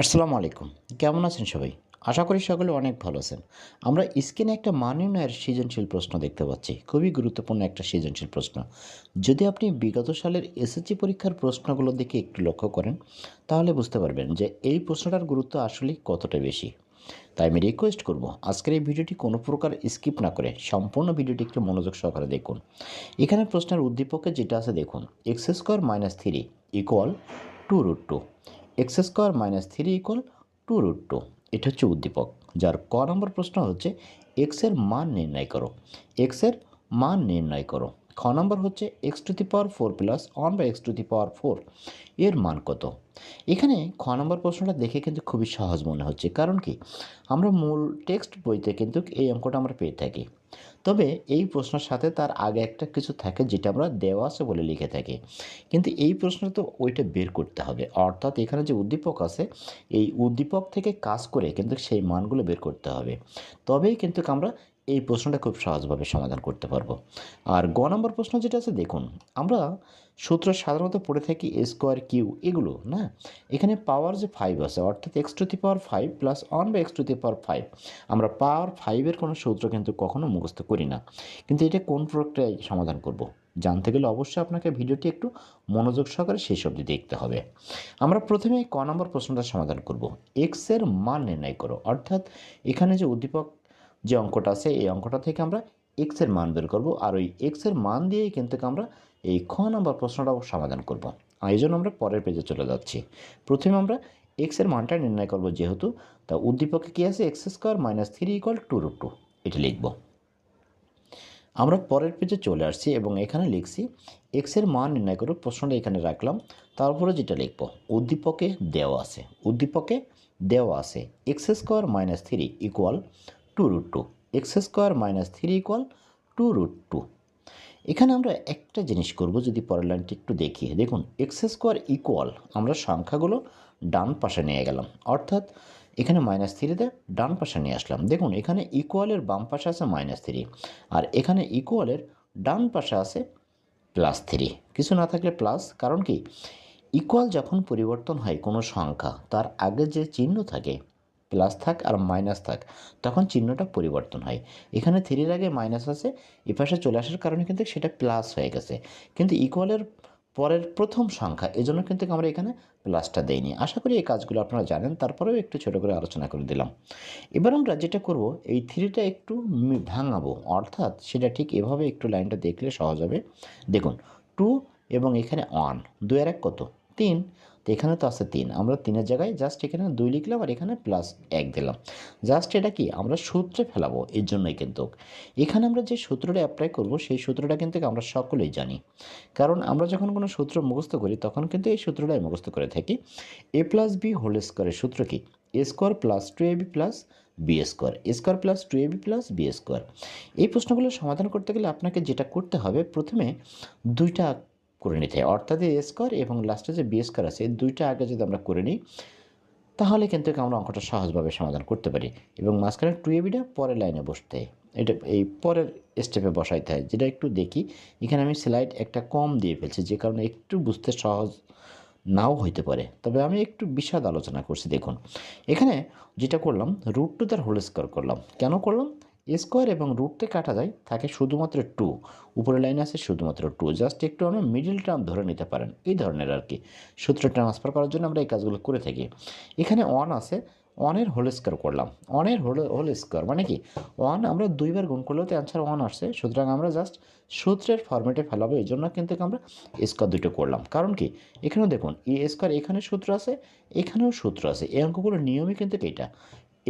আসসালামু আলাইকুম। কেমন আছেন সবাই? আশা করি সকলে অনেক ভালো আছেন। আমরা স্ক্রিনে একটা মান নির্ণয়ের সৃজনশীল প্রশ্ন দেখতে পাচ্ছি। খুবই গুরুত্বপূর্ণ একটা সৃজনশীল প্রশ্ন। যদি আপনি বিগত সালের এসএসসি পরীক্ষার প্রশ্নগুলো দিকে একটু লক্ষ্য করেন, তাহলে বুঝতে পারবেন যে এই প্রশ্নটার গুরুত্ব আসলে কতটা বেশি। তাই আমি রিকোয়েস্ট করব, আজকের এই ভিডিওটি কোনো প্রকার স্কিপ না করে সম্পূর্ণ ভিডিওটি একটু মনোযোগ সহকারে দেখুন। এখানে প্রশ্নের উদ্দীপকে যেটা আছে দেখুন x square minus three equal to root two x square minus three equal to root two. এটা হচ্ছে উদ্দীপক। যার ক নম্বর প্রশ্ন হচ্ছে এক্সের মান নির্ণয় করো। এক্সের মান নির্ণয় করো। খ নম্বর হচ্ছে x to the power four plus one বা x to the power four এর মান কত? এখানে খ নম্বর প্রশ্নটা দেখে কিন্তু খুবই সহজ মনে হচ্ছে, কারণ কি? আমরা মূল টেক্সট বইতে কিন্তু এই অঙ্কটা আমরা পেয়ে থাকি। তবে এই প্রশ্নের সাথে তার আগে একটা কিছু থাকে যেটা আমরা দেওয়া আছে বলে লিখে থাকি। কিন্তু এই প্রশ্ন তো ওইটা বের করতে হবে, অর্থাৎ এখানে যে উদ্দীপক আছে, এই উদ্দীপক থেকে কাজ করে কিন্তু সেই মানগুলো বের করতে হবে। তবেই কিন্তু আমরা এই প্রশ্নটা খুব সহজভাবে সমাধান করতে পারব। আর গ নম্বর প্রশ্ন যেটা আছে, দেখুন, আমরা সূত্র সাধারণত পড়ে থাকি এ স্কোয়ার কিউ এগুলো, না? এখানে পাওয়ার যে ফাইভ আছে, অর্থাৎ x to the power five plus one বা x to the power five আমরা পাওয়ার ফাইভের কোনো সূত্র কিন্তু কখনো মুখস্থ করি না। কিন্তু এটা কোন প্রক্রিয়ায় সমাধান করব। জানতে গেলে অবশ্যই আপনাকে ভিডিওটি একটু মনোযোগ সহকারে সেই অবধি দেখতে হবে। আমরা প্রথমে ক নম্বর প্রশ্নটা সমাধান করব। এক্সের মান নির্ণয় করো। অর্থাৎ এখানে যে উদ্দীপক যে অঙ্কটা আছে, এই অঙ্কটা থেকে আমরা এক্সের মান বের করব আর ওই এক্সের মান দিয়েই কিন্তু আমরা এই খ নম্বর প্রশ্নটাও সমাধান করব। এই জন্য আমরা পরের পেজে চলে যাচ্ছি। প্রথমে আমরা এক্সের মানটা নির্ণয় করব যেহেতু, তা উদ্দীপকে কী আছে? X square minus three equal to root two এটা লিখব। আমরা পরের পেজে চলে আসছি এবং এখানে লিখছি এক্সের মান নির্ণয় করো প্রশ্নটা এখানে রাখলাম। তারপরে যেটা লিখব, উদ্দীপকে দেওয়া আছে, উদ্দীপকে দেওয়া আছে x square minus three equal to root two, x square minus three equal to root two. এখানে আমরা একটা জিনিস করব যদি পরের লাইনটি একটু দেখি দেখুন, এক্স স্কোয়ার ইকুয়াল, আমরা সংখ্যাগুলো ডান পাশে নিয়ে গেলাম। অর্থাৎ এখানে মাইনাস থ্রিতে ডান পাশে নিয়ে আসলাম। দেখুন, এখানে ইকুয়ালের বাম পাশে আছে মাইনাস থ্রি, আর এখানে ইকুয়ালের ডান পাশে আছে প্লাস থ্রি। কিছু না থাকলে প্লাস, কারণ কি? ইকুয়াল যখন পরিবর্তন হয় কোনো সংখ্যা, তার আগে যে চিহ্ন থাকে প্লাস থাক আর মাইনাস থাক, তখন চিহ্নটা পরিবর্তন হয়। এখানে থ্রির আগে মাইনাস আছে এ পাশে চলে আসার কারণে কিন্তু সেটা প্লাস হয়ে গেছে। কিন্তু ইকুয়ালের পরের প্রথম সংখ্যা, এজন্য কিন্তু আমরা এখানে প্লাসটা দেইনি। আশা করি এই কাজগুলো আপনারা জানেন, তারপরেও একটু ছোটো করে আলোচনা করে দিলাম। এবার আমরা যেটা করব, এই থ্রিটা একটু ভাঙাবো, অর্থাৎ সেটা ঠিক এভাবে একটু লাইনটা দেখলে সহজ হবে। দেখুন টু এবং এখানে ওয়ান দুই আর এক কত? তিন। তো এখানে তো আছে তিন। আমরা তিনের জায়গায় জাস্ট এখানে দুই লিখলাম আর এখানে প্লাস এক দিলাম। জাস্ট এটা কি? আমরা সূত্রে ফেলাবো, এর জন্যই কিন্তু। এখানে আমরা যে সূত্রটা অ্যাপ্লাই করব, সেই সূত্রটা কিন্তু আমরা সকলেই জানি। কারণ আমরা যখন কোনো সূত্র মুখস্থ করি, তখন কিন্তু এই সূত্রটাই মুখস্থ করে থাকি। এ প্লাস বি হোল স্কোয়ারের সূত্র কি? A square plus two a b plus b square a square plus two a b plus b square এই প্রশ্নগুলো সমাধান করতে গেলে আপনাকে যেটা করতে হবে, প্রথমে দুইটা করে নিতে হয়। অর্থাৎ এ স্কোয়ার এবং লাস্টে যে বি স্কোয়ার আছে, দুইটা আগে যদি আমরা করে নিই, তাহলে কিন্তু আমরা অঙ্কটা সহজভাবে সমাধান করতে পারি এবং মাঝখানে টু এবিটা পরের লাইনে বসতে এটা এই পরের স্টেপে বসাইতে হয়, যেটা একটু দেখি। এখানে আমি স্লাইড একটা কম দিয়ে ফেলছি, যে কারণে একটু বুঝতে সহজ নাও হইতে পারে। তবে আমি একটু বিশদ আলোচনা করছি, দেখুন। এখানে যেটা করলাম রুট টু তার হোল স্কোয়ার করলাম। কেন করলাম? স্কোয়ার এবং রুটতে কাটা যায়, থাকে শুধুমাত্র টু। উপরের লাইনে আছে শুধুমাত্র টু। জাস্ট একটু আমরা মিডিল টার্ম ধরে নিতে পারেন, এই ধরনের আর কি। সূত্র ট্রান্সফার করার জন্য আমরা এই কাজগুলো করে থাকি। এখানে ওয়ান আছে ওয়ানের হোল স্কোয়ার করলাম। অনের হোল হোল স্কোয়ার মানে কি? ওয়ান আমরা দুইবার গুণ করলেও তো অ্যান্সার ওয়ান আসছে সুতরাং আমরা জাস্ট সূত্রের ফর্মেটে ফেলাবো, এই জন্য কিন্তু আমরা স্কোয়ার দুটো করলাম। কারণ কি? এখানেও দেখুন এ স্কোয়ার এখানে সূত্র আছে, এখানেও সূত্র আছে। এই অঙ্কগুলোর নিয়মই কিন্তু এইটা।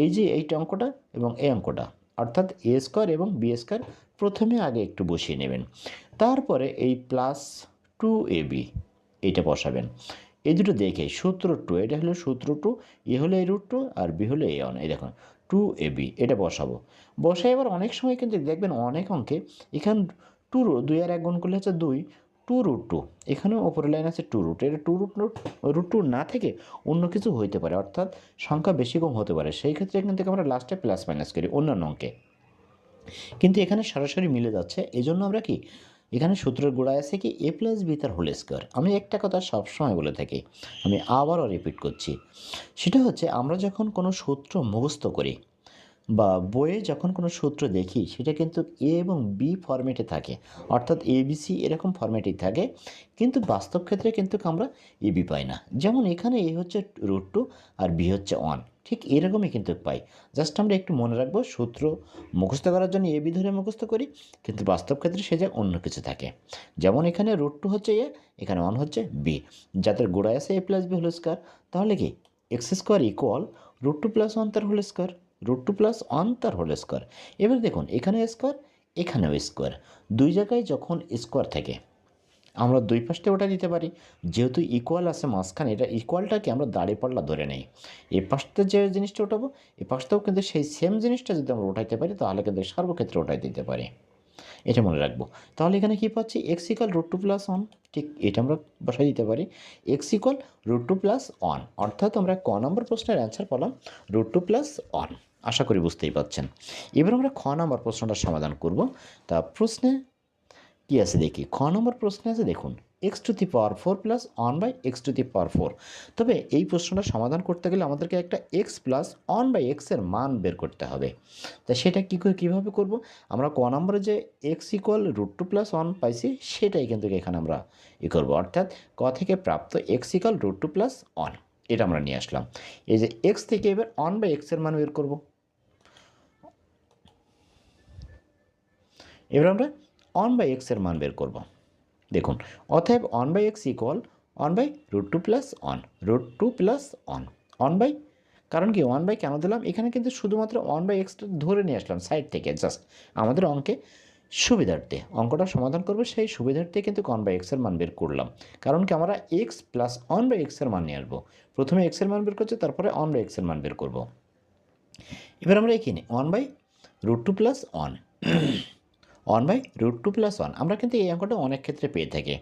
এই যে এইটা অঙ্কটা এবং এই অঙ্কটা। অর্থাৎ এ স্কোয়ার এবং বি স্কোয়ার প্রথমে আগে একটু বসিয়ে নেবেন। তারপরে এই প্লাস টু এ বি এইটা বসাবেন। এই দুটো দেখে সূত্র টু এটা হলো সূত্র টু এ হলো এই রুট টু আর বি হলো এ ওয়ান এই দেখুন টু এ বি এটা বসাবো। বসাই এবার অনেক সময় কিন্তু দেখবেন অনেক অঙ্কে এখান টু দুই আর এক গুণ করলে হচ্ছে দুই টু রুট টু। এখানেও ওপরের লাইন আছে টু রুট। এটা two root root root two না থেকে অন্য কিছু হইতে পারে, অর্থাৎ সংখ্যা বেশি কম হতে পারে। সেই ক্ষেত্রে এখান থেকে আমরা লাস্টে প্লাস মাইনাস করি অন্যান্য অঙ্কে। কিন্তু এখানে সরাসরি মিলে যাচ্ছে। এই জন্য আমরা কি, এখানে সূত্রের গোড়ায় আছে কি এ প্লাস বি তার হোল স্কোয়ার আমি একটা কথা সবসময় বলে থাকি, আমি আবারও রিপিট করছি। সেটা হচ্ছে আমরা যখন কোনো সূত্র মুখস্থ করি বা বইয়ে যখন কোনো সূত্র দেখি, সেটা কিন্তু এ এবং বি ফরম্যাটে থাকে। অর্থাৎ এ, বি, সি এরকম ফরম্যাটেই থাকে। কিন্তু বাস্তব ক্ষেত্রে কিন্তু আমরা এ, বি পাই না। যেমন এখানে এ হচ্ছে রুট টু আর বি হচ্ছে ওয়ান ঠিক এরকমই কিন্তু পাই। জাস্ট আমরা একটু মনে রাখব, সূত্র মুখস্থ করার জন্য এ, বি ধরে মুখস্থ করি, কিন্তু বাস্তব ক্ষেত্রে সে যায় অন্য কিছু থাকে। যেমন এখানে রুট টু হচ্ছে এ, এখানে ওয়ান হচ্ছে বি যাদের গোড়ায় আছে a plus b whole square তাহলে কি? X square equal root two plus one তার whole square root two plus one তার হোল স্কোয়ার এবার দেখুন, এখানে স্কোয়ার এখানেও স্কোয়ার দুই জায়গায় যখন স্কোয়ার থাকে, আমরা দুই পাশটা ওটা দিতে পারি। যেহেতু ইকুয়াল আছে মাঝখানে, এটা ইকুয়ালটাকে আমরা দাঁড়িয়ে পাল্লা ধরে নেই। এই পাশটা যে জিনিসটা ওঠাবো এই পাশটাও কিন্তু সেই সেম জিনিসটা যদি আমরা উঠাইতে পারি, তাহলে কিন্তু সর্বক্ষেত্রে ওঠাই দিতে পারি। এটা মনে রাখব। তাহলে এখানে কী পাচ্ছি? X equal root two plus one ঠিক এটা আমরা বসাই দিতে পারি। X equal root two plus one অর্থাৎ আমরা ক নম্বর প্রশ্নের অ্যান্সার পেলাম রুট টু প্লাস ওয়ান আশা করি বুঝতেই পাচ্ছেন এবার আমরা খ নম্বর প্রশ্নটা সমাধান করব। তা প্রশ্নে কী আছে দেখি? খ নম্বর প্রশ্নে আছে দেখুন x to the power four plus one by x to the power four তবে এই প্রশ্নটা সমাধান করতে গেলে আমাদেরকে একটা এক্স প্লাস ওয়ান বাই এক্সের মান বের করতে হবে। তা সেটা কী করে, কীভাবে করব? আমরা ক নম্বরে যে x equal root two plus one পাইছি, সেটাই কিন্তু এখানে আমরা ই করব। অর্থাৎ ক থেকে প্রাপ্ত x equal root two plus one এটা আমরা নিয়ে আসলাম। এই যে এক্স থেকে এবার ওয়ান বাই এক্সের মান বের করব। এবার আমরা ওয়ান বাই এক্সের মান বের করব। দেখুন, অতএব one by x equal one by root two plus one root two plus one one by কারণ কি ওয়ান বাই কেন দিলাম? এখানে কিন্তু শুধুমাত্র ওয়ান বাই এক্সটা ধরে নিয়ে আসলাম সাইড থেকে জাস্ট আমাদের অঙ্কে সুবিধার্থে, অঙ্কটা সমাধান করব, সেই সুবিধার্থে কিন্তু ওয়ান বাই এক্সের মান বের করলাম। কারণ কি আমরা এক্স প্লাস ওয়ান বাই এক্সের মান নিয়ে আসব। প্রথমে এক্সের মান বের করছি, তারপরে ওয়ান বাই এক্সের মান বের করব। এবার আমরা এখানে one by root two plus one one by root two plus one আমরা কিন্তু এই অঙ্কটা অনেক ক্ষেত্রে পেয়ে থাকি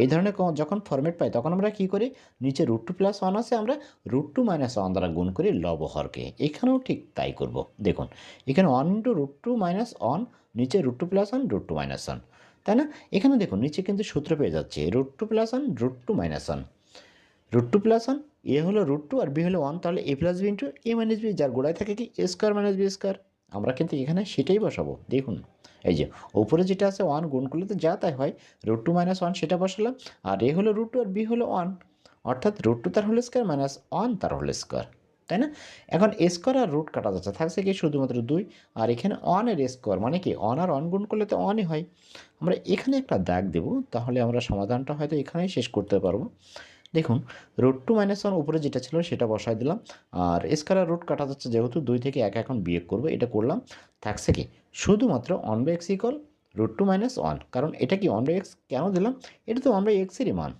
এই ধরনের যখন ফর্মেট পাই তখন আমরা কী করি নিচে রুট টু প্লাস ওয়ান আছে আমরা রুট টু মাইনাস ওয়ান দ্বারা গুণ করি লব হরকে এখানেও ঠিক তাই করব দেখুন এখানে one into root two minus one নিচে root two plus one root two minus one তাই না এখানে দেখুন নিচে কিন্তু সূত্র পেয়ে যাচ্ছে root two plus one root two minus one root two plus one a হলো রুট টু আর বি হলো ওয়ান তাহলে a plus b into a minus b যার গোড়ায় থাকে কি a square minus b square আমরা কিন্তু এখানে সেটাই বসাবো দেখুন এই যে ওপরে যেটা আছে ওয়ান গুণ করলে তো যা তাই হয় রুট টু মাইনাস ওয়ান সেটা বসালাম, আর এ হলো রুট টু আর বি হলো ওয়ান অর্থাৎ রুট টু তার হোল স্কোয়ার মাইনাস ওয়ান তার হোল স্কোয়ার তাই না? এখন স্কোয়ার আর রুট কাটা যাচ্ছে, থাকছে কি শুধুমাত্র দুই, আর এখানে ওয়ানের স্কোয়ার মানে কি ওয়ান আর ওয়ান গুণ করলে তো ওয়ানই হয়। আমরা এখানে একটা দাগ দেবো, তাহলে আমরা সমাধানটা হয়তো এখানেই শেষ করতে পারব। দেখুন রুট টু মাইনাস ওয়ান উপরে যেটা ছিল সেটা বসাই দিলাম, আর স্কোয়ার আর রুট কাটা যাচ্ছে যেহেতু দুই থেকে এক এখন বিয়োগ করব, এটা করলাম, থাকছে কি শুধুমাত্র one by x equal root two minus one কারণ এটা কি ওয়ান বাই এক্স কেন দিলাম? এটা তো ওয়ান বাই এক্সেরই মান।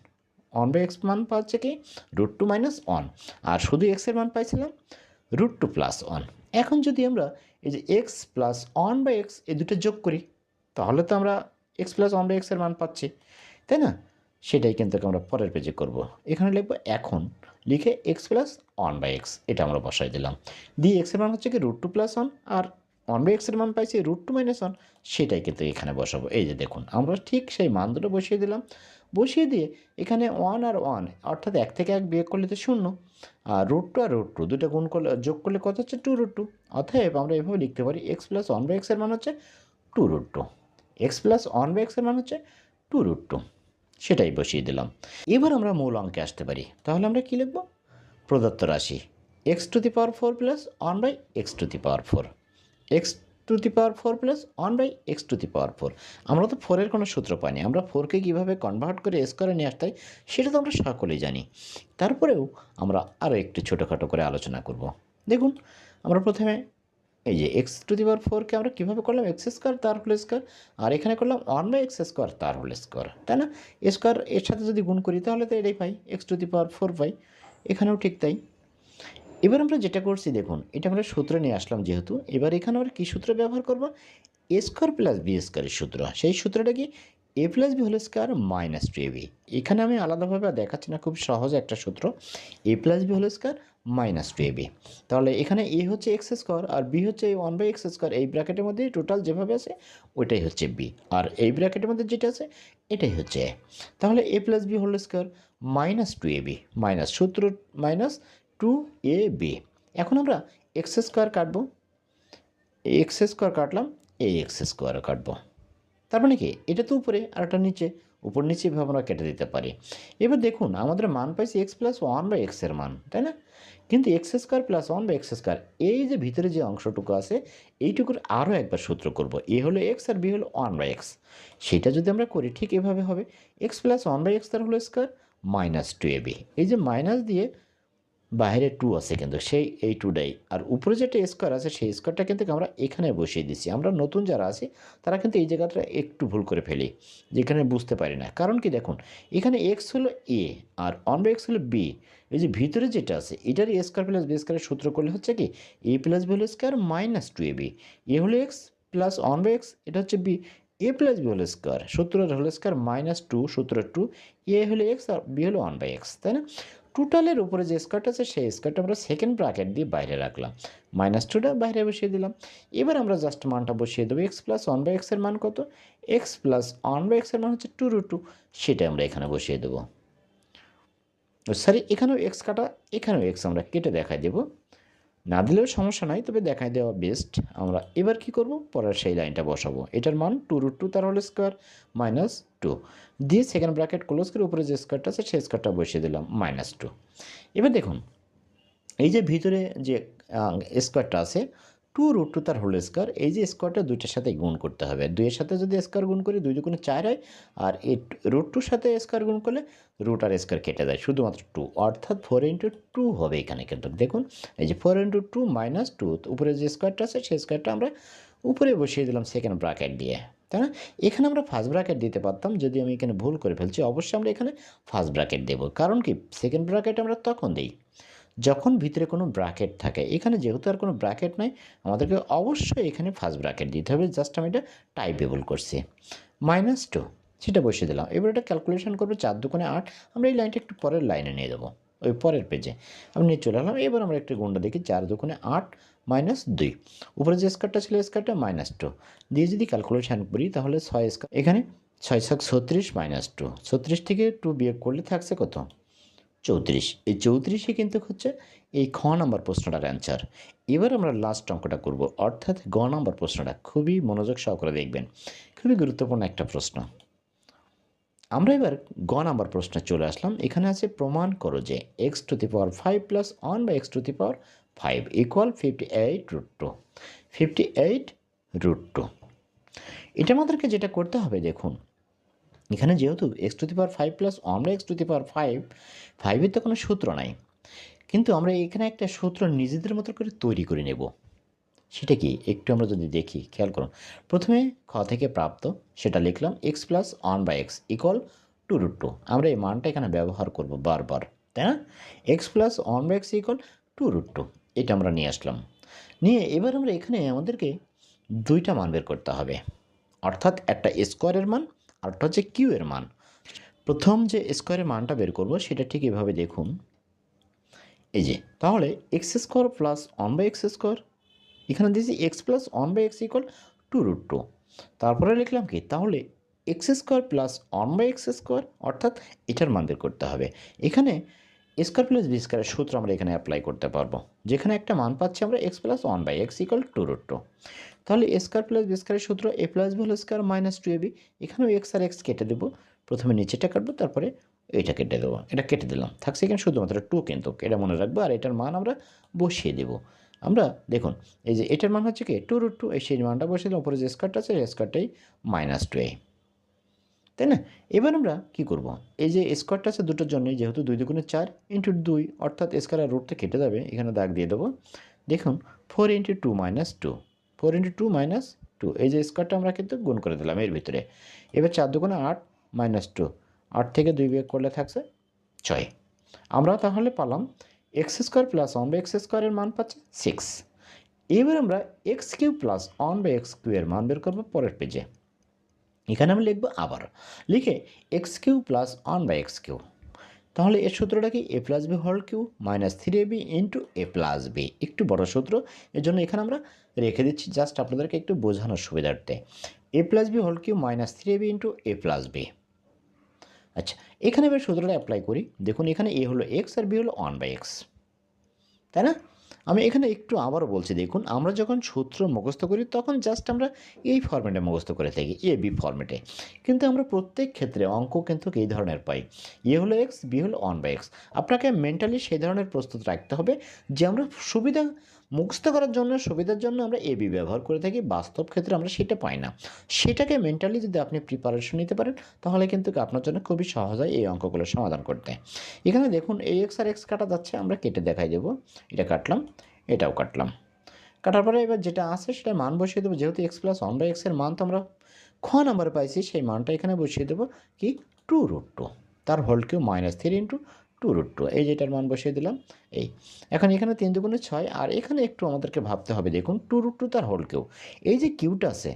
ওয়ান বাই এক্স মান পাচ্ছে কি? রুট টু মাইনাস ওয়ান আর শুধু এক্সের মান পাইছিলাম রুট টু প্লাস ওয়ান এখন যদি আমরা এই যে x plus one by x এই দুটো যোগ করি, তাহলে তো আমরা এক্স প্লাস ওয়ান বাই এক্সের মান পাচ্ছি। তাই না? সেটাই কিন্তু আমরা পরের পেজে করব। এখানে লিখব এখন লিখে x plus one by x এটা আমরা বসাই দিলাম। দিয়ে এক্সের মান হচ্ছে কি রুট টু প্লাস ওয়ান আর ওয়ান বাই এক্সের মান পাইছি রুট টু মাইনাস ওয়ান সেটাই কিন্তু এখানে বসাবো। এই যে দেখুন, আমরা ঠিক সেই মান দুটো বসিয়ে দিলাম। বসিয়ে দিয়ে এখানে ওয়ান আর ওয়ান অর্থাৎ এক থেকে এক বিয়োগ করলে তো শূন্য, আর রুট টু আর রুট টু দুটো গুণ করলে, যোগ করলে কত হচ্ছে? টু রুট টু অতএব আমরা এভাবে লিখতে পারি এক্স প্লাস ওয়ান বাই এক্সের মান হচ্ছে two root two x plus one by এক্সের মান হচ্ছে টু রুট টু সেটাই বসিয়ে দিলাম। এবার আমরা মূল অঙ্কে আসতে পারি, তাহলে আমরা কী লিখব? প্রদত্ত রাশি x to the power four plus one by x to the power four x to the power four plus one by x to the power four. আমরা তো ফোরের কোনো সূত্র পাইনি। আমরা ফোরকে কীভাবে কনভার্ট করে এস করে নিয়ে আসতে সেটা তো আমরা সকলেই জানি। তারপরেও আমরা আরও একটু ছোটোখাটো করে আলোচনা করব। দেখুন, আমরা প্রথমে এই যে এক্স টু দি পাওয়ার ফোরকে আমরা কীভাবে করলাম? এক্স স্কোয়ার তার হোল স্কোয়ার আর এখানে করলাম ওয়ান বাই এক্স স্কোয়ার তার হোল স্কোয়ার তাই না? স্কোয়ার এর সাথে যদি গুণ করি, তাহলে তো এটাই পাই। X to the power four পাই এখানেও ঠিক তাই। এবার আমরা যেটা করছি, দেখুন, এটা আমরা সূত্র নিয়ে আসলাম যেহেতু, এবার এখানে আমরা কী সূত্র ব্যবহার করব? এ স্কোয়ার প্লাস বি স্কোয়ারের সূত্র। সেই সূত্রটা কি? A plus b whole square minus two a b এখানে আমি আলাদাভাবে দেখাচ্ছি না, খুব সহজ একটা সূত্র। A plus b whole square minus two a b তাহলে এখানে এ হচ্ছে এক্স স্কোয়ার আর বি হচ্ছে ওয়ান বাই এক্স স্কোয়ার এই ব্র্যাকেটের মধ্যে টোটাল যেভাবে আছে, ওইটাই হচ্ছে বি আর এই ব্র্যাকেটের মধ্যে যেটা আছে, এটাই হচ্ছে তাহলে a plus b whole square minus two a b minus সূত্র মাইনাস টু এ বি। এখন আমরা এক্স স্কোয়ার কাটবো। এক্স স্কোয়ার কাটলাম, এই এক্স স্কোয়ারও কাটবো। তার মানে কি? এটা তো উপরে, আর একটা নিচে। উপর নিচে এভাবে আমরা কেটে দিতে পারি। এবার দেখুন, আমাদের মান পাইছি এক্স প্লাস ওয়ান বাই এক্সের মান, তাই না? কিন্তু x square plus one by x square, এই যে ভিতরে যে অংশটুকু আছে, এইটুকুর আরও একবার সূত্র করব। এ হলো এক্স আর বি হলো ওয়ান বাই এক্স। সেটা যদি আমরা করি, ঠিক এভাবে হবে। X plus one by x তার হলো square minus two a b. এই যে মাইনাস দিয়ে বাইরে টু আছে কিন্তু, সেই এই টুটাই আর উপরে যেটা স্কোয়ার আছে, সেই স্কোয়ারটা কিন্তু আমরা এখানে বসিয়ে দিচ্ছি আমরা নতুন যারা আছি, তারা কিন্তু এই জায়গাটা একটু ভুল করে ফেলি, যেখানে বুঝতে পারি না। কারণ কি দেখুন, এখানে এক্স হলো এ আর অন বাই এক্স হলো বি এই যে ভিতরে যেটা আছে এটার স্কোয়ার প্লাস বি স্কোয়ারের সূত্র করলে হচ্ছে কি এ প্লাস বি হলো square minus two a b a হলো x plus one by x এটা হচ্ছে বি এ প্লাস বি হলো স্কোয়ার সূত্রের হলো স্কোয়ার মাইনাস টু সূত্র টু এ হলো এক্স আর বি হলো ওয়ান বাই এক্স তাই না? টোটালের উপরে যে স্কোয়ারটা আছে, সেই স্কোয়ারটা আমরা সেকেন্ড ব্র্যাকেট দিয়ে বাইরে রাখলাম। মাইনাস টুটা বাইরে বসিয়ে দিলাম। এবার আমরা জাস্ট মানটা বসিয়ে দেবো। এক্স প্লাস ওয়ান বাই এক্সের মান কত? এক্স প্লাস ওয়ান বাই এক্সের মান হচ্ছে টু রু টু সেটা আমরা এখানে বসিয়ে দেবো। সরি এখানেও এক্স কাটা, এখানেও এক্স আমরা কেটে দেখাই দেবো। না দিলেও সমস্যা নাই, তবে দেখাই দেওয়া বেস্ট আমরা এবার কি করব? পরের সেই লাইনটা বসাবো। এটার মান টু রুট টু তার হল স্কোয়ার মাইনাস টু দিয়ে সেকেন্ড ব্র্যাকেট ক্লোজ করে উপরে যে স্কোয়ারটা আছে, সেই স্কোয়ারটা বসিয়ে দিলাম মাইনাস টু এবার দেখুন, এই যে ভিতরে যে স্কোয়ারটা আছে টু রুট টু তার হোল স্কোয়ার, এই যে স্কোয়ারটা দুইটার সাথে গুণ করতে হবে। দুইয়ের সাথে যদি স্কোয়ার গুণ করি, দুই দুগুণে চার হয়, আর এই রুট টুর সাথে স্কোয়ার গুণ করলে রুট আর স্কোয়ার কেটে যায়, শুধুমাত্র টু। অর্থাৎ ফোর ইন্টু টু হবে এখানে কিন্তু। দেখুন, এই যে four into two minus two উপরে যে স্কোয়ারটা আছে, সেই স্কোয়ারটা আমরা উপরে বসিয়ে দিলাম সেকেন্ড ব্র্যাকেট দিয়ে, তাই না? এখানে আমরা ফার্স্ট ব্র্যাকেট দিতে পারতাম, যদি আমি এখানে ভুল করে ফেলছি, অবশ্যই আমরা এখানে ফার্স্ট ব্র্যাকেট দেবো। কারণ কি? সেকেন্ড ব্র্যাকেট আমরা তখন দিই। যখন ভিতরে কোনো ব্র্যাকেট থাকে, এখানে যেহেতু আর কোনো ব্র্যাকেট নাই, আমাদেরকে অবশ্যই এখানে ফার্স্ট ব্র্যাকেট দিতে হবে। জাস্ট আমি এটা টাইপেবল করছি। মাইনাস টু সেটা বসিয়ে দিলাম। এবার এটা ক্যালকুলেশন করব চার দোকানে আট। আমরা এই লাইনটা একটু পরের লাইনে নিয়ে দেবো, ওই পরের পেজে আমি নিয়ে চলে এলাম। এবার আমরা একটু গুণটা দেখি, চার দোকানে আট মাইনাস দুই। উপরে যে স্কারটা ছিল স্কারটা মাইনাস টু দিয়ে যদি ক্যালকুলেশন করি, তাহলে ছয় স্কার এখানে ছয় ছক ছত্রিশ মাইনাস টু ছত্রিশ থেকে টু বিয়োগ করলে থাকছে কত? চৌত্রিশ। এই চৌত্রিশে কিন্তু হচ্ছে এই খ নম্বর প্রশ্নটার অ্যান্সার এবার আমরা লাস্ট অঙ্কটা করব। অর্থাৎ গ নম্বর প্রশ্নটা খুবই মনোযোগ সহকারে দেখবেন। খুবই গুরুত্বপূর্ণ একটা প্রশ্ন। আমরা এবার গ নাম্বার প্রশ্নে চলে আসলাম। এখানে আছে প্রমাণ করো যে x to the power five plus one by x to the power five equal fifty eight root two fifty eight root two এটা আমাদেরকে যেটা করতে হবে দেখুন এখানে যেহেতু x to the power five plus আমরা x to the power five ফাইভের তো কোনো সূত্র নাই। কিন্তু আমরা এখানে একটা সূত্র নিজেদের মতো করে তৈরি করে নেব। সেটা কি? একটু আমরা যদি দেখি, খেয়াল করুন। প্রথমে খ থেকে প্রাপ্ত, সেটা লিখলাম x plus one by x equal two root two আমরা এই মানটা এখানে ব্যবহার করব বারবার, তাই না? X plus one by x equal two root two এটা আমরা নিয়ে আসলাম। নিয়ে এবার আমরা এখানে আমাদেরকে দুইটা মান বের করতে হবে। অর্থাৎ একটা স্কোয়ারের মান আরটা হচ্ছে কিউ এর মান। প্রথম যে স্কোয়ারের মানটা বের করব, সেটা ঠিক এভাবে দেখুন। এই যে, তাহলে x square plus one by x square এখানে দিয়েছি x plus one by x equal two root two তারপরে লিখলাম কি, তাহলে x square plus one by x square অর্থাৎ এটার মান বের করতে হবে। এখানে স্কোয়ার প্লাস বি স্কোয়ারের সূত্র আমরা এখানে অ্যাপ্লাই করতে পারব। যেখানে একটা মান পাচ্ছি আমরা x plus one by x equal two root two তাহলে স্কোয়ার প্লাস বি স্কোয়ারের সূত্র a plus b whole square minus two a b এখানেও এক্স আর এক্স কেটে দেবো। প্রথমে নিচেটা কাটবো, তারপরে এইটা কেটে দেবো। এটা কেটে দিলাম। থাকছে এখানে শুধুমাত্র টু কিন্তু। এটা মনে রাখব আর এটার মান আমরা বসিয়ে দেবো। আমরা দেখুন, এই যে এটার মান হচ্ছে কি? টু রুট টু এই সেই মানটা বসিয়ে দিলাম। উপরে যে স্কোয়ারটা আছে স্কোয়ারটাই মাইনাস টু এ তাই না? এবার আমরা কি করব? এই যে স্কোয়ারটা আছে দুটোর জন্যই, যেহেতু দুই দুগুণে চার ইন্টু দুই, অর্থাৎ স্কোয়ার আর রুটটা কেটে যাবে, এখানে দাগ দিয়ে দেবো। দেখুন four into two minus two four into two minus two এই যে স্কোয়ারটা আমরা কিন্তু গুণ করে দিলাম এর ভিতরে। এবার চার দুগুণে আট মাইনাস টু আট থেকে দুই বিয়োগ করলে থাকছে ছয়। আমরা তাহলে পালাম x square plus one by x স্কোয়ারের মান পাচ্ছি সিক্স এবার আমরা x cube plus one by x cube এর মান বের করব পরের পেজে এখানে আমি লিখব আবার। লিখে x cube plus one by x cube তাহলে এর সূত্রটা কি? এ প্লাস বি হল cube minus three b into a plus b একটু বড় সূত্র। এর জন্য এখানে আমরা রেখে দিচ্ছি জাস্ট আপনাদেরকে একটু বোঝানোর সুবিধার্থে। এ প্লাস বি হল cube minus three b into a plus b আচ্ছা এখানে এবার সূত্রটা অ্যাপ্লাই করি। দেখুন, এখানে এ হলো এক্স আর বি হলো ওয়ান বাই এক্স তাই না? আমি এখানে একটু আবারও বলছি, দেখুন, আমরা যখন সূত্র মুখস্থ করি, তখন জাস্ট আমরা এই ফর্মেটে মুখস্থ করে থাকি এ বি ফর্মেটে কিন্তু আমরা প্রত্যেক ক্ষেত্রে অঙ্ক কিন্তু এই ধরনের পাই। এ হলো এক্স বি হলো ওয়ান বাই এক্স আপনাকে মেন্টালি সেই ধরনের প্রস্তুত রাখতে হবে যে আমরা সুবিধা মুখস্থ করার জন্য, সুবিধার জন্য আমরা এ বি ব্যবহার করে থাকি। বাস্তব ক্ষেত্রে আমরা সেটা পাই না। সেটাকে মেন্টালি যদি আপনি প্রিপারেশন নিতে পারেন, তাহলে কিন্তু আপনার জন্য খুবই সহজ হয় এই অঙ্কগুলো সমাধান করতে। এখানে দেখুন এই এক্স আর এক্স কাটা যাচ্ছে, আমরা কেটে দেখাই দেবো। এটা কাটলাম, এটাও কাটলাম। কাটার পরে এবার যেটা আছে সেটা মান বসিয়ে দেবো। যেহেতু এক্স প্লাস ওয়ান বাই এক্সের মান তো আমরা খ নাম্বারে পাইছি, সেই মানটা এখানে বসিয়ে দেবো কি? টু রুট টু তার whole cube minus three into two root two, এই যেটার মান বসিয়ে দিলাম, এই। এখন এখানে তিন দুগুণে ছয়, আর এখানে একটু আমাদেরকে ভাবতে হবে, দেখুন, টু রুট টু তার হোল কিউ। এই যে কিউটা আছে,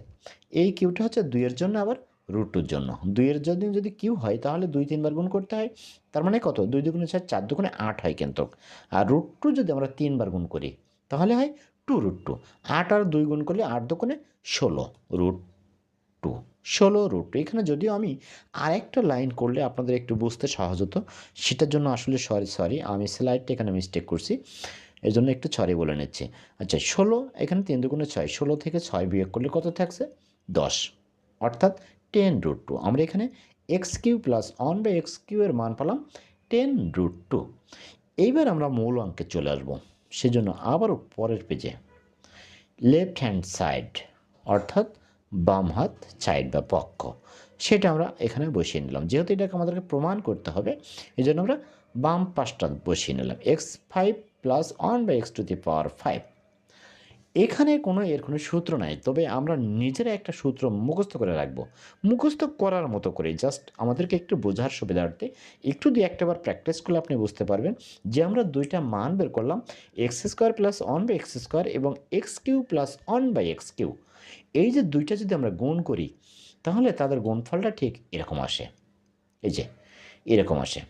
এই কিউটা হচ্ছে দুইয়ের জন্য আবার রুট টুর জন্য। দুইয়ের জন্য যদি কিউ হয়, তাহলে দুই তিনবার গুণ করতে হয়, তার মানে কত? দুই দুগুণে ছয়, চার দুগুণে আট হয় কিন্তু। আর রুট টু যদি আমরা তিনবার গুণ করি, তাহলে হয় টু রুট টু। আট আর দুই গুণ করলে আট দুগুণে ষোলো, রুট টু। ষোলো রুট এখানে যদিও আমি আরেকটা লাইন করলে আপনাদের একটু বুঝতে সহজ হতো, সেটার জন্য আসলে সরি সরি আমি স্লাইডটা এখানে মিস্টেক করছি। এই জন্য একটু ছড়ে বলে নিচ্ছি। আচ্ছা ষোলো, এখানে তিন দুগুণে ছয়, ষোলো থেকে ছয় বিয়োগ করলে কত থাকছে? দশ। অর্থাৎ টেন রুট টু আমরা এখানে x cube plus one by x cube এর মান পেলাম টেন রুট টু এইবার আমরা মূল অঙ্কে চলে আসব। সেজন্য আবারও পরের পেজে লেফট হ্যান্ড সাইড অর্থাৎ বাম হাত সাইড বা পক্ষ। সেটা আমরা এখানে বসিয়ে নিলাম। যেহেতু এটাকে আমাদেরকে প্রমাণ করতে হবে এই জন্য আমরা বাম পাশটা বসিয়ে নিলাম। X five plus one by x to the power five. এখানে কোনো, এর কোনো সূত্র নাই, তবে আমরা নিজেরা একটা সূত্র মুখস্থ করে রাখব। মুখস্থ করার মতো করে জাস্ট আমাদেরকে একটু বোঝার সুবিধার্থে একটু দিয়ে একটাবার প্র্যাকটিস করলে আপনি বুঝতে পারবেন যে আমরা দুইটা মান বের করলাম, x square plus one by x square এবং x cube plus one by x cube এই যে দুইটা যদি আমরা গুণ করি, তাহলে তাদের গুণফলটা ঠিক এরকম আসে। এই যে, এরকম আসে।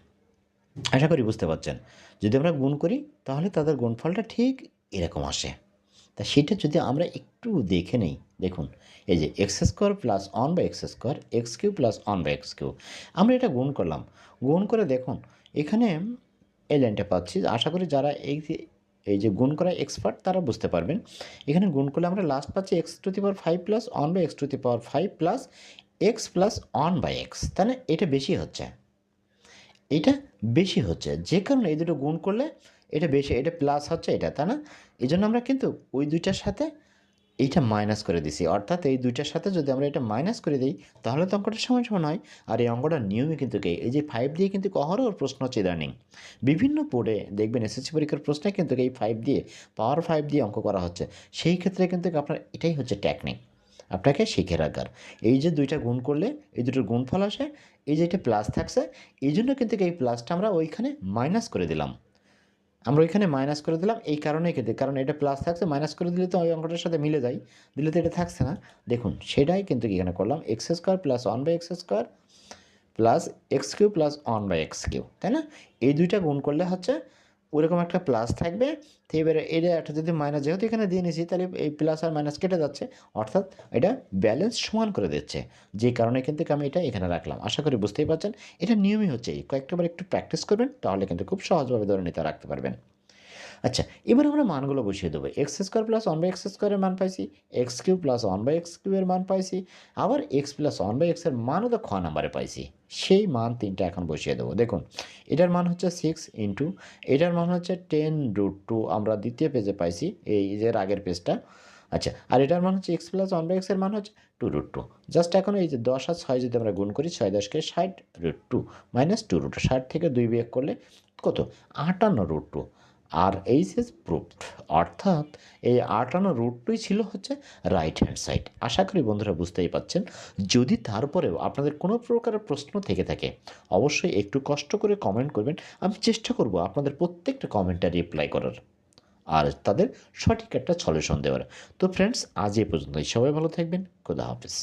আশা করি বুঝতে পারছেন। যদি আমরা গুণ করি, তাহলে তাদের গুণফলটা ঠিক এরকম আসে। তা সেটা যদি আমরা একটু দেখে নেই, দেখুন, এই যে x square plus one by x square, x cube plus one by x cube আমরা এটা গুণ করলাম। গুণ করে দেখুন, এখানে এই লাইনটা পাচ্ছি। আশা করি যারা এই এই যে গুণ করা এক্সপার্ট তারা বুঝতে পারবেন। এখানে গুণ করলে আমরা লাস্ট পাচ্ছি x to the power five plus one by x to the power five plus x plus one by x তাহলে এটা বেশি হচ্ছে। এটা বেশি হচ্ছে। যে কারণে এই দুটো গুণ করলে এটা বেশি, এটা প্লাস হচ্ছে এটা, তাই না? এই জন্য আমরা কিন্তু ওই দুইটার সাথে এইটা মাইনাস করে দিছি। অর্থাৎ এই দুইটার সাথে যদি আমরা এটা মাইনাস করে দিই, তাহলে তো অঙ্কটা সমান সমান হয়। আর এই অঙ্কটা নিয়মই কিন্তু কে? এই যে ফাইভ দিয়ে কিন্তু অহরহ প্রশ্ন হচ্ছে ইদানিং বিভিন্ন বোর্ডে দেখবেন এসএসসি পরীক্ষার প্রশ্নে কিন্তু এই ফাইভ দিয়ে পাওয়ার ফাইভ দিয়ে অঙ্ক করা হচ্ছে। সেই ক্ষেত্রে কিন্তু আপনার এটাই হচ্ছে টেকনিক আপনাকে শিখে রাখার। এই যে দুইটা গুণ করলে, এই দুটোর গুণফল আসে, এই যে এটা প্লাস থাকছে, এই জন্য কিন্তু এই প্লাসটা আমরা ওইখানে মাইনাস করে দিলাম। আমরা ওইখানে মাইনাস করে দিলাম, এই কারণেই কেটে কারণ এটা প্লাস থাকছে মাইনাস করে দিলে তো ওই অঙ্কটার সাথে মিলে যায়, দিলে তো এটা থাকছে না। দেখুন, সেটাই কিন্তু এখানে করলাম x square plus one by x square plus x cube plus one by x cube তাই না? এই দুইটা গুণ করলে হচ্ছে ওরকম একটা প্লাস থাকবে। তো এবারে এটা একটা যদি মাইনাস যেহেতু এখানে দিয়ে নিয়েছি, তাহলে এই প্লাস আর মাইনাস কেটে যাচ্ছে। অর্থাৎ এটা ব্যালেন্স সমান করে দিচ্ছে। যে কারণে কিন্তু আমি এটা এখানে রাখলাম। আশা করি বুঝতেই পারছেন। এটা নিয়মই হচ্ছে কয়েকটা বার একটু প্র্যাকটিস করবেন, তাহলে কিন্তু খুব সহজভাবে ধরে নিতে রাখতে পারবেন। আচ্ছা এবার আমরা মানগুলো বসিয়ে দেবো। X square plus one by x স্কোয়ারের মান পাইছি x cube plus one by x cube এর মান পাইছি, আবার এক্স প্লাস ওয়ান বাই এক্সের মানও তো খ নাম্বারে পাইছি। সেই মান তিনটা এখন বসিয়ে দেবো। দেখুন, এটার মান হচ্ছে সিক্স ইন্টু এটার মান হচ্ছে টেন রুট টু আমরা দ্বিতীয় পেজে পাইছি, এই যে আগের পেজটা আচ্ছা আর এটার মান হচ্ছে এক্স প্লাস ওয়ান বাই এক্সের মান হচ্ছে টু রুট টু জাস্ট এখন এই যে দশ আর ছয় যদি আমরা গুণ করি, ছয় দশকে ষাট root two minus two root ষাট থেকে দুই বিয়োগ করলে কত? আটান্ন রুট টু আর এইচ ইজ প্রুফড অর্থাৎ এই আটান্ন রুটটাই ছিল হচ্ছে রাইট হ্যান্ড সাইড আশা করি বন্ধুরা বুঝতেই পাচ্ছেন যদি তারপরেও আপনাদের কোনো প্রকারের প্রশ্ন থেকে থাকে, অবশ্যই একটু কষ্ট করে কমেন্ট করবেন। আমি চেষ্টা করব আপনাদের প্রত্যেকটা কমেন্টটা রিপ্লাই করার, আর তাদের সঠিক একটা সলিউশন দেওয়ার। তো ফ্রেন্ডস আজ এই পর্যন্তই। সবাই ভালো থাকবেন। খোদা হাফিজ।